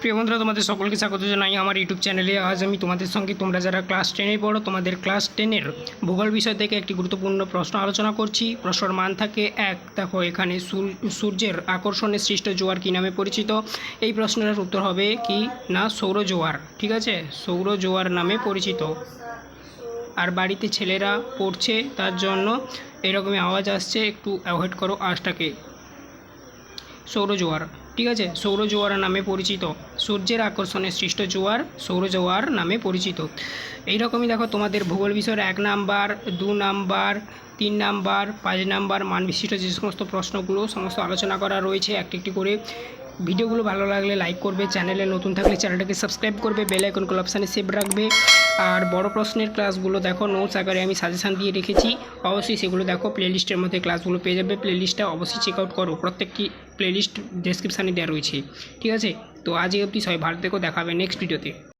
প্রিয় বন্ধুরা, তোমাদের সকলকে স্বাগত জানাই আমার ইউটিউব চ্যানেলে। আজ আমি তোমাদের সঙ্গে তোমরা যারা ক্লাস টেনে পড়ো, তোমাদের ক্লাস টেনের ভূগোল বিষয় থেকে একটি গুরুত্বপূর্ণ প্রশ্ন আলোচনা করছি। প্রশ্নর মান থাকে এক। দেখো, এখানে সূর- সূর্যের আকর্ষণে সৃষ্ট জোয়ার কী নামে পরিচিত? এই প্রশ্নের উত্তর হবে কি? না, সৌর জোয়ার। ঠিক আছে? সৌর জোয়ার নামে পরিচিত। আর বাড়িতে ছেলেরা পড়ছে, তার জন্য এরকমই আওয়াজ আসছে। একটু অ্যাভয়েড করো আওয়াজটাকে। সৌর জোয়ার। ঠিক আছে? সৌর জোয়ার নামে পরিচিত। সূর্যের আকর্ষণে সৃষ্ট জোয়ার সৌর জোয়ার নামে পরিচিত। এই রকমই দেখো তোমাদের ভূগোল বিষয়ের এক নাম্বার, দু নাম্বার, তিন নাম্বার, পাঁচ নাম্বার মান বিশিষ্ট যে সমস্ত প্রশ্নগুলো, সমস্ত আলোচনা করা রয়েছে একটি একটি করে। ভিডিওগুলো ভালো লাগলে লাইক করবে, চ্যানেলে নতুন থাকলে চ্যানেলটাকে সাবস্ক্রাইব করবে বেল আইকনগুলো অপশানে সেভ রাখবে। আর বড় প্রশ্নের ক্লাসগুলো দেখো নোটস আকারে আমি সাজেশান দিয়ে রেখেছি। অবশ্যই সেগুলো দেখো প্লেলিস্টের মধ্যে ক্লাসগুলো পেয়ে যাবে। প্লেলিস্টটা অবশ্যই চেক আউট করো, প্রত্যেকটি প্লেলিস্ট ডেসক্রিপশানে দেওয়া রয়েছে। ঠিক আছে? তো আজ অব্দি সবাই ভালো দেখো দেখাবে নেক্সট ভিডিওতে